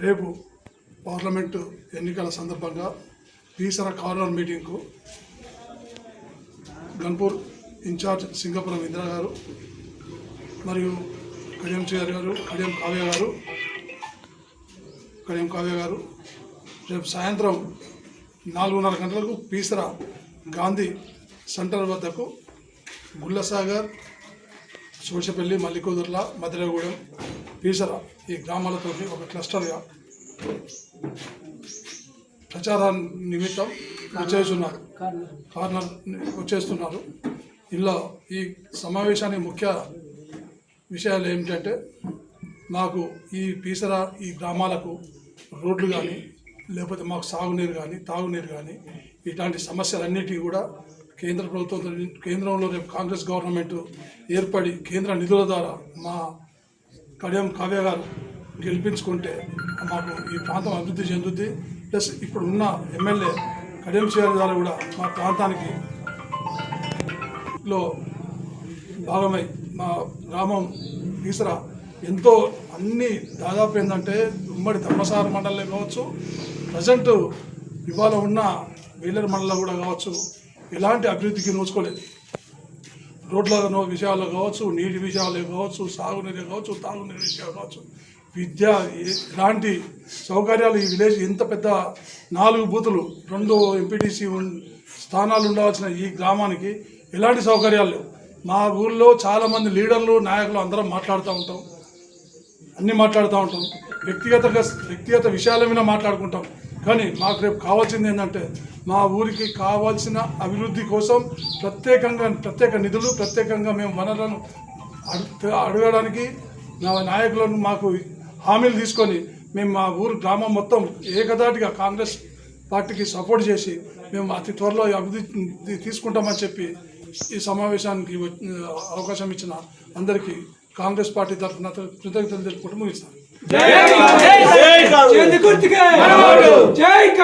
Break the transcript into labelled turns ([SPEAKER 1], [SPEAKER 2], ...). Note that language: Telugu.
[SPEAKER 1] రేపు పార్లమెంటు ఎన్నికల సందర్భంగా పీసర కార్నర్ మీటింగ్కు గన్పూర్ ఇన్ఛార్జ్ సింగపురం ఇందిరా గారు మరియు కడియం చేర్ గారు కడియం కావ్య గారు కడియం కావ్య గారు. రేపు సాయంత్రం నాలుగున్నర గంటలకు పీసర గాంధీ సెంటర్ వద్దకు గుల్లసాగర్ సోషపల్లి మల్లికూదుర్ల మధురగూడెం పీసర ఈ గ్రామాలతో ఒక క్లస్టర్గా ప్రచార నిమిత్తం వచ్చేస్తున్నారు. కార్నర్ వచ్చేస్తున్నారు. ఇలా ఈ సమావేశానికి ముఖ్య విషయాలు ఏమిటంటే మాకు ఈ పీసర ఈ గ్రామాలకు రోడ్లు కానీ లేకపోతే మాకు సాగునీరు కానీ తాగునీరు కానీ ఇట్లాంటి సమస్యలన్నిటికీ కూడా కేంద్ర ప్రభుత్వం కేంద్రంలో రేపు కాంగ్రెస్ గవర్నమెంట్ ఏర్పడి కేంద్ర నిధుల ద్వారా మా కడియం కావ్య గారు గెలిపించుకుంటే మాకు ఈ ప్రాంతం అభివృద్ధి చెందుద్ది. ప్లస్ ఇప్పుడు ఉన్న ఎమ్మెల్యే కడియం చేయాలి గారు కూడా మా ప్రాంతానికి లో భాగమై మా గ్రామం ఈసర ఎంతో అన్ని దాదాపు ఏంటంటే ఉమ్మడి ధర్మసార మండలంలో కావచ్చు ప్రజెంట్ ఇవాళ ఉన్న వేలర్ మండలం కూడా కావచ్చు ఎలాంటి అభివృద్ధికి నోచుకోలేదు. రోడ్ల విషయాలు కావచ్చు నీటి విషయాలు కావచ్చు సాగునీరు కావచ్చు తాగునీరు విషయాలు కావచ్చు. విద్య ఇలాంటి ఎలాంటి సౌకర్యాలు ఈ విలేజ్ ఇంత పెద్ద నాలుగు బూతులు రెండు ఎంపీటీసీ స్థానాలు ఉండవలసిన ఈ గ్రామానికి ఎలాంటి సౌకర్యాలు లేవు. మా ఊళ్ళో చాలామంది లీడర్లు నాయకులు అందరం మాట్లాడుతూ ఉంటాం. అన్నీ మాట్లాడుతూ ఉంటాం. వ్యక్తిగతంగా వ్యక్తిగత విషయాల మీద మాట్లాడుకుంటాం. కానీ మాకు రేపు కావాల్సింది ఏంటంటే మా ఊరికి కావాల్సిన అభివృద్ధి కోసం ప్రత్యేకంగా ప్రత్యేక నిధులు ప్రత్యేకంగా మేము వనరులను అడగడానికి నా నాయకులను మాకు హామీలు తీసుకొని మేము మా ఊరు గ్రామం మొత్తం ఏకదాటిగా కాంగ్రెస్ పార్టీకి సపోర్ట్ చేసి మేము అతి త్వరలో అభివృద్ధి తీసుకుంటామని చెప్పి ఈ సమావేశానికి అవకాశం ఇచ్చిన అందరికీ కాంగ్రెస్ పార్టీ తరఫున కృతజ్ఞతలు తెలుపుకుంటూ ముగిస్తాను
[SPEAKER 2] జై కాంగ్రెస్
[SPEAKER 3] చేతి గుర్తుకే జై